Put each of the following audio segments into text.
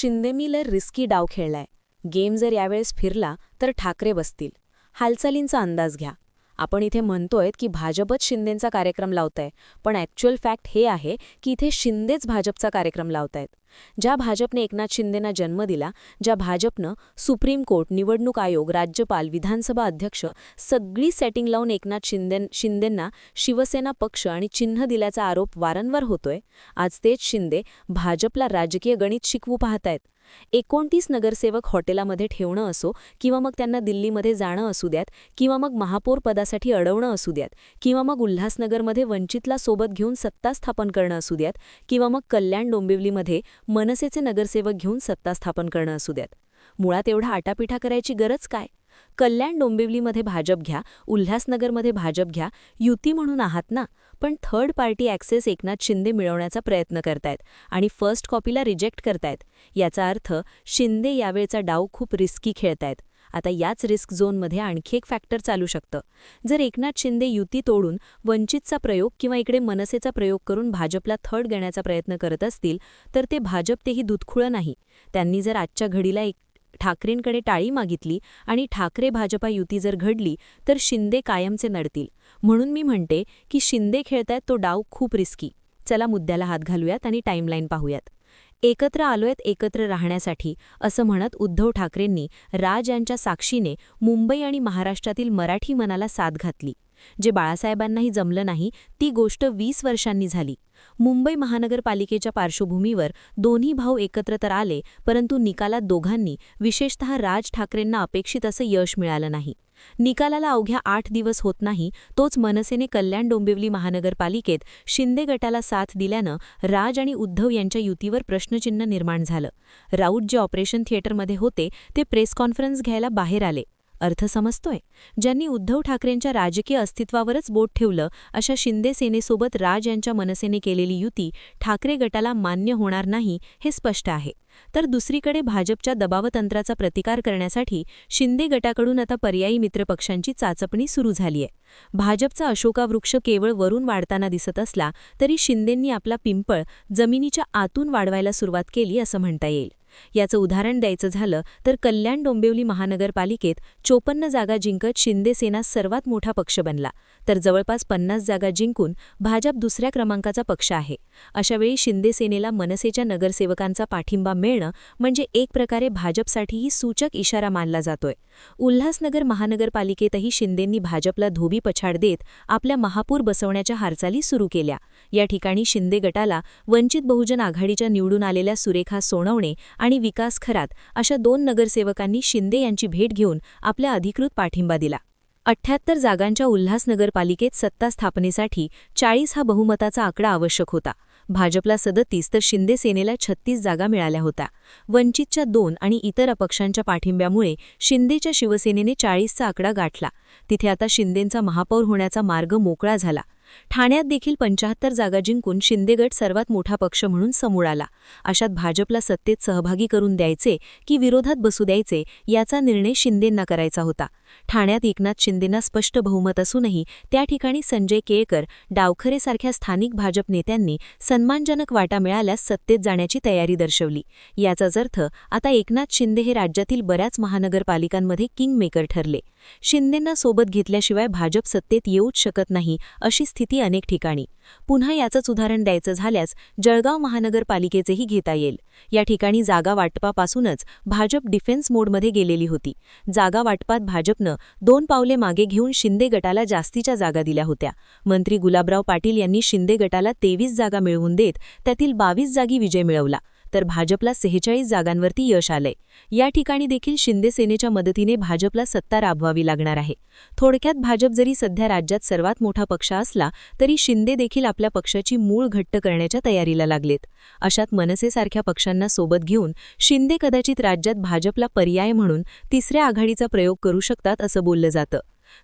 शिंदेमीलर risky डाव खेळलाय. Game जर यावेळेस फिरला तर ठाकरे बसतील. हालचालींचा अंदाज घ्या. आपण इथे म्हणतोय की भाजपच शिंदेंचा कार्यक्रम लावताय पण ॲक्च्युअल फॅक्ट हे आहे की इथे शिंदेच भाजपचा कार्यक्रम लावतायत. ज्या भाजपने एकनाथ शिंदेना जन्म दिला ज्या भाजपनं सुप्रीम कोर्ट निवडणूक आयोग राज्यपाल विधानसभा अध्यक्ष सगळी सेटिंग लावून एकनाथ शिंदे शिंदेंना शिवसेना पक्ष आणि चिन्ह दिल्याचा आरोप वारंवार होतोय आज तेच शिंदे भाजपला राजकीय गणित शिकवू पाहतायत. एकोणतीस नगरसेवक हॉटेलामध्ये ठेवणं असो किंवा मग त्यांना दिल्लीमध्ये जाणं असू द्यात किंवा मग महापौर पदासाठी अडवणं असू द्यात किंवा मग उल्हासनगरमध्ये वंचितला सोबत घेऊन सत्ता स्थापन करणं असू द्यात किंवा मग कल्याण डोंबिवलीमध्ये मनसेचे नगरसेवक घेऊन सत्ता स्थापन करणं असू द्यात. मुळात एवढा आटापिठा करायची गरज काय? कल्याण डोंबिवलीमध्ये भाजप घ्या उल्हासनगरमध्ये भाजप घ्या युती म्हणून आहात ना? पण third party access Eknath Shinde मिळवण्याचा प्रयत्न करतायत आणि फर्स्ट कॉपीला रिजेक्ट करतायत. याचा अर्थ शिंदे यावेळचा डाव खूप रिस्की खेळतायत. आता याच रिस्क झोनमध्ये आणखी एक फॅक्टर चालू शकतं. जर एकनाथ शिंदे युती तोडून वंचितचा प्रयोग किंवा इकडे मनसेचा प्रयोग करून भाजपला थर्ड घेण्याचा प्रयत्न करत असतील तर ते भाजप तेही दुधखुळं नाही. त्यांनी जर आजच्या घडीला एक ठाकरेंकडे टाळी मागितली आणि ठाकरे भाजपा युती जर घडली तर शिंदे कायमचे नडतील. म्हणून मी म्हणते की शिंदे खेळतायत तो डाव खूप रिस्की चला मुद्द्याला हात घालूयात आणि टाईमलाईन पाहूयात. एकत्र आलोयत एकत्र राहण्यासाठी असं म्हणत उद्धव ठाकरेंनी राज यांच्या साक्षीने मुंबई आणि महाराष्ट्रातील मराठी मनाला साथ घातली. जे बाळासाहेबांनाही जमलं नाही ती गोष्ट वीस वर्षांनी झाली. मुंबई महानगरपालिकेच्या पार्श्वभूमीवर दोन्ही भाऊ एकत्र तर आले परंतु निकालात दोघांनी विशेषतः राज ठाकरेंना अपेक्षित असं यश मिळालं नाही. निकालाला अवघ्या आठ दिवस होत नाही तोच मनसेने कल्याण डोंबिवली महानगरपालिकेत शिंदे गटाला साथ दिल्यानं राज आणि उद्धव यांच्या युतीवर प्रश्नचिन्ह निर्माण झालं. राऊत जे ऑपरेशन थिएटरमध्ये होते ते प्रेस कॉन्फरन्स घ्यायला बाहेर आले. अर्थ समजतोय? ज्यांनी उद्धव ठाकरेंच्या राजकीय अस्तित्वावरच बोट ठेवलं अशा शिंदे सेनेसोबत राज यांच्या मनसेने केलेली युती ठाकरे गटाला मान्य होणार नाही हे स्पष्ट आहे. तर दुसरीकडे भाजपच्या दबावतंत्राचा प्रतिकार करण्यासाठी शिंदे गटाकडून आता पर्यायी मित्रपक्षांची चाचपणी सुरू झालीय. भाजपचा अशोकावृक्ष केवळ वरून वाढताना दिसत असला तरी शिंदेंनी आपला पिंपळ जमिनीच्या आतून वाढवायला सुरुवात केली असं म्हणता येईल. याचं उदाहरण द्यायचं झालं तर कल्याण डोंबिवली महानगरपालिकेत चोपन्न जागा जिंकत शिंदेसेना सर्वात मोठा पक्ष बनला. तर जवळपास पन्नास जागा जिंकून भाजप दुसऱ्या क्रमांकाचा पक्ष आहे. अशावेळी शिंदेसेनेला मनसेच्या नगरसेवकांचा पाठिंबा मिळणं म्हणजे एक प्रकारे भाजपसाठीही सूचक इशारा मानला जातोय. उल्हासनगर महानगरपालिकेतही शिंदेंनी भाजपला धोबी पछाड देत आपल्या महापूर बसवण्याच्या हालचाली सुरू केल्या. या ठिकाणी शिंदे गटाला वंचित बहुजन आघाडीच्या निवडून आलेल्या सुरेखा सोनवणे आणि आणि विकास खरात अशा दोन नगरसेवकांनी शिंदे यांची भेट घेऊन आपल्या अधिकृत पाठिंबा दिला. अठ्ठ्याहत्तर जागांच्या उल्हासनगरपालिकेत सत्ता स्थापनेसाठी चाळीस हा बहुमताचा आकडा आवश्यक होता. भाजपला सदतीस तर शिंदे सेनेला छत्तीस जागा मिळाल्या होत्या. वंचितच्या दोन आणि इतर अपक्षांच्या पाठिंब्यामुळे शिंदेच्या शिवसेनेने चाळीसचा आकडा गाठला. तिथे आता शिंदेंचा महापौर होण्याचा मार्ग मोकळा झाला. ठाण्यात देखील पंचाहत्तर जागा जिंकून शिंदेगट सर्वात मोठा पक्ष म्हणून समोर आला. अशात भाजपला सत्तेत सहभागी करून द्यायचे की विरोधात बसू द्यायचे याचा निर्णय शिंदेंना करायचा होता. ठाण्यात एकनाथ शिंदेंना स्पष्ट बहुमत असूनही त्या ठिकाणी संजय केळकर डावखरेसारख्या स्थानिक भाजप नेत्यांनी सन्मानजनक वाटा मिळाल्यास सत्तेत जाण्याची तयारी दर्शवली. याचाच अर्थ आता एकनाथ शिंदे हे राज्यातील बऱ्याच महानगरपालिकांमध्ये किंगमेकर ठरले. शिंदेंना सोबत घेतल्याशिवाय भाजप सत्तेत येऊच शकत नाही अशी स्थिती अनेक ठिकाणी. पुन्हा याचंच उदाहरण द्यायचं झाल्यास जळगाव महानगरपालिकेचेही घेता येईल. या ठिकाणी जागा वाटपापासूनच भाजप डिफेन्स मोडमध्ये गेलेली होती. जागा वाटपात भाजपनं दोन पावले मागे घेऊन शिंदे गटाला जास्तीच्या जागा दिल्या होत्या. मंत्री गुलाबराव पाटील यांनी शिंदे गटाला तेवीस जागा मिळवून देत त्यातील बावीस जागी विजय मिळवला. तर भाजपला सेहेचाळीस जागांवरती यश आलंय. या ठिकाणी देखील शिंदे सेनेच्या मदतीने भाजपला सत्ता राबवावी लागणार आहे. थोडक्यात भाजप जरी सध्या राज्यात सर्वात मोठा पक्ष असला तरी शिंदे देखील आपल्या पक्षाची मूळ घट्ट करण्याच्या तयारीला लागलेत. अशात मनसेसारख्या पक्षांना सोबत घेऊन शिंदे कदाचित राज्यात भाजपला पर्याय म्हणून तिसऱ्या आघाडीचा प्रयोग करू शकतात असं बोललं जातं.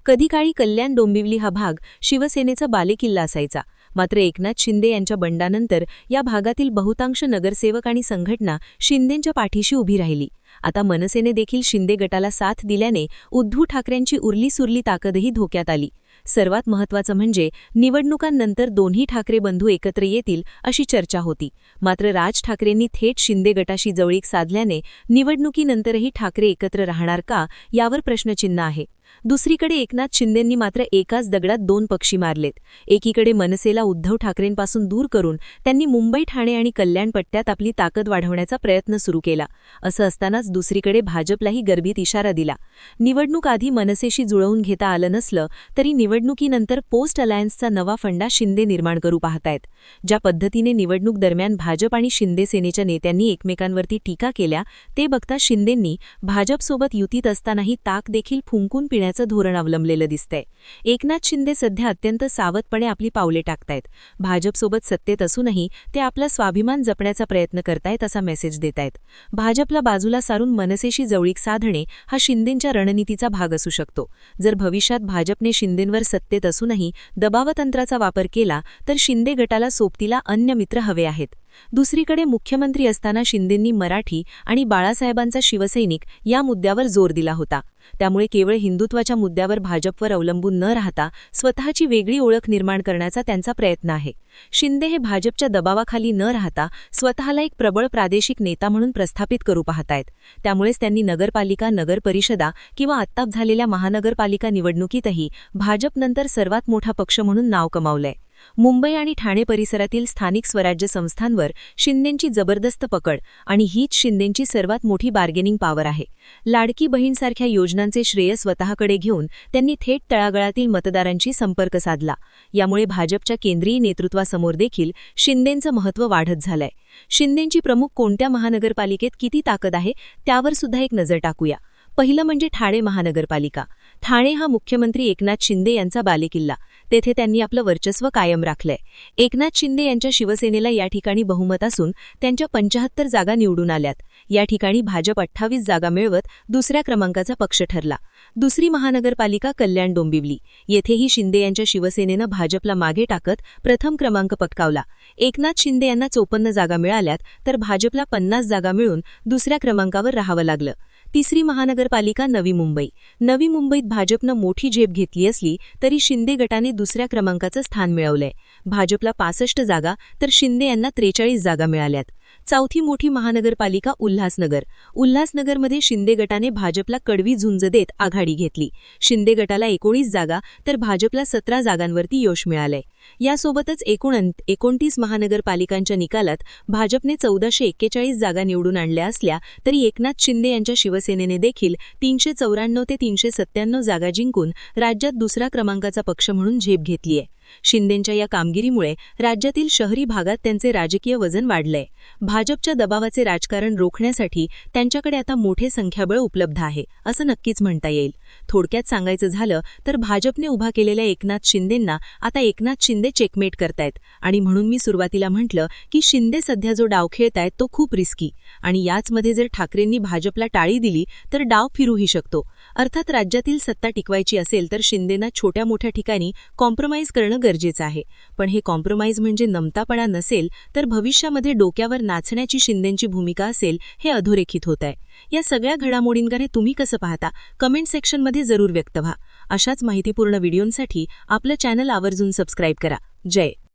कधी काळी कल्याण डोंबिवली हा भाग शिवसेनेचा बालेकिल्ला असायचा. मात्र एकनाथ शिंदे यांच्या बंडानंतर या भागातील बहुतांश नगरसेवक आणि संघटना शिंदेंच्या पाठीशी उभी राहिली. आता मनसेने देखील शिंदे गटाला साथ दिल्याने उद्धव ठाकरेंची उरली सुरली ताकदही धोक्यात आली. सर्वात महत्त्वाचं म्हणजे निवडणुकांनंतर दोन्ही ठाकरे बंधू एकत्र येतील अशी चर्चा होती. मात्र राज ठाकरेंनी थेट शिंदे गटाशी जवळीक साधल्याने निवडणुकीनंतरही ठाकरे एकत्र राहणार का यावर प्रश्नचिन्ह आहे. दुसरीकडे एकनाथ शिंदेंनी मात्र एकाच दगडात दोन पक्षी मारलेत. एकीकडे मनसेला उद्धव ठाकरेंपासून दूर करून त्यांनी मुंबई ठाणे आणि कल्याण पट्ट्यात आपली ताकद वाढवण्याचा प्रयत्न सुरू केला. असं असतानाच दुसरीकडे भाजपलाही गर्भीत इशारा दिला. निवडणूक आधी मनसेशी जुळवून घेता आलं नसलं तरी निवडणुकीनंतर पोस्ट अलायन्सचा नवा फंडा शिंदे निर्माण करू पाहतायत. ज्या पद्धतीने निवडणूक दरम्यान भाजप आणि शिंदे सेनेच्या नेत्यांनी एकमेकांवरती टीका केल्या ते बघता शिंदेंनी भाजपसोबत युतीत असतानाही ताक देखील फुंकून पिण्याचं धोरण अवलंबलेलं दिसतंय. एकनाथ शिंदे सध्या अत्यंत सावधपणे आपली पावले टाकतायत. भाजपसोबत सत्तेत असूनही ते आपला स्वाभिमान जपण्याचा प्रयत्न करतायत असा मेसेज देतायत. भाजपला बाजूला सारून मनसेशी जवळीक साधणे हा शिंदेंच्या रणनीतीचा भाग असू शकतो. जर भविष्यात भाजपने शिंदेंवर सत्तेत असूनही दबावतंत्राचा वापर केला तर शिंदे गटाला सोबतीला अन्य मित्र हवे आहेत. दुसरीकडे मुख्यमंत्री असताना शिंदेंनी मराठी आणि बाळासाहेबांचा शिवसैनिक या मुद्द्यावर जोर दिला होता. त्यामुळे केवळ हिंदुत्वाच्या मुद्द्यावर भाजपवर अवलंबून न राहता स्वतःची वेगळी ओळख निर्माण करण्याचा त्यांचा प्रयत्न आहे. शिंदे हे भाजपच्या दबावाखाली न राहता स्वतःला एक प्रबळ प्रादेशिक नेता म्हणून प्रस्थापित करू पाहतायत. त्यामुळेच त्यांनी नगरपालिका नगरपरिषदा किंवा आत्ताप झालेल्या महानगरपालिका निवडणुकीतही भाजपनंतर सर्वात मोठा पक्ष म्हणून नाव कमावलंय. मुंबई आणि ठाणे परिसरातील स्थानिक स्वराज्य संस्थांवर शिंदेंची जबरदस्त पकड आणि हीच शिंदेंची सर्वात मोठी बार्गेनिंग पॉवर आहे. लाडकी बहीणसारख्या योजनांचे श्रेय स्वतःकडे घेऊन त्यांनी थेट तळागळातील मतदारांशी संपर्क साधला. यामुळे भाजपच्या केंद्रीय नेतृत्वासमोर देखील शिंदेंचं महत्त्व वाढत झालंय. शिंदेंची प्रमुख कोणत्या महानगरपालिकेत किती ताकद आहे त्यावर सुद्धा एक नजर टाकूया. पहिलं म्हणजे ठाणे महानगरपालिका. ठाणे हा मुख्यमंत्री एकनाथ शिंदे यांचा बालेकिल्ला. तेथे त्यांनी आपलं वर्चस्व कायम राखलंय. एकनाथ शिंदे यांच्या शिवसेनेला या ठिकाणी बहुमत असून त्यांच्या पंचाहत्तर जागा निवडून आल्यात. या ठिकाणी भाजप अठ्ठावीस जागा मिळवत दुसऱ्या क्रमांकाचा पक्ष ठरला. दुसरी महानगरपालिका कल्याण डोंबिवली. येथेही शिंदे यांच्या शिवसेनेनं भाजपला मागे टाकत प्रथम क्रमांक पटकावला. एकनाथ शिंदे यांना चोपन्न जागा मिळाल्यात तर भाजपला पन्नास जागा मिळून दुसऱ्या क्रमांकावर राहावं लागलं. तिसरी महानगरपालिका नवी मुंबई. नवी मुंबईत भाजपनं मोठी झेप घेतली असली तरी शिंदे गटाने दुसऱ्या क्रमांकाचं स्थान मिळवलंय. भाजपला पासष्ट जागा तर शिंदे यांना त्रेचाळीस जागा मिळाल्यात. चौथी मोठी महानगरपालिका उल्हासनगर. उल्हासनगरमध्ये शिंदे गटाने भाजपला कडवी झुंज देत आघाडी घेतली. शिंदे गटाला एकोणीस जागा तर भाजपला सतरा जागांवरती यश मिळालंय. यासोबतच एकूण एकोणतीस महानगरपालिकांच्या निकालात भाजपने चौदाशे एक्केचाळीस जागा निवडून आणल्या असल्या तरी एकनाथ शिंदे यांच्या शिवसेनेने देखील तीनशे चौऱ्याण्णव ते तीनशे सत्त्याण्णव जागा जिंकून राज्यात दुसरा क्रमांकाचा पक्ष म्हणून झेप घेतलीय. शिंदेंच्या या कामगिरीमुळे राज्यातील शहरी भागात त्यांचे राजकीय वजन वाढलंय. भाजपच्या दबावाचे राजकारण रोखण्यासाठी त्यांच्याकडे आता मोठे संख्याबळ उपलब्ध आहे असं नक्कीच म्हणता येईल. थोडक्यात सांगायचं झालं तर भाजपने उभा केलेल्या एकनाथ शिंदेंना आता एकनाथ शिंदे चेकमेट करतायत. आणि म्हणून मी सुरुवातीला म्हटलं की शिंदे सध्या जो डाव खेळतायत तो खूप रिस्की आणि याचमध्ये जर ठाकरेंनी भाजपला टाळी दिली तर डाव फिरूही शकतो. अर्थात राज्यातील सत्ता टिकवायची असेल तर शिंदेना छोट्या मोठ्या ठिकाणी कॉम्प्रोमाइज करणं गरजेचं आहे. पण हे कॉम्प्रोमाइज म्हणजे नमतापणा नसेल तर भविष्यामध्ये डोक्यावर नाचण्याची शिंदेंची भूमिका असेल हे अधोरेखित होत आहे या सगळ्या घडामोडींकडे तुम्ही कसं पाहता? कमेंट सेक्शनमध्ये जरूर व्यक्त व्हा. अशाच माहितीपूर्ण व्हिडिओंसाठी आपलं चॅनल आवर्जून सबस्क्राईब करा. जय!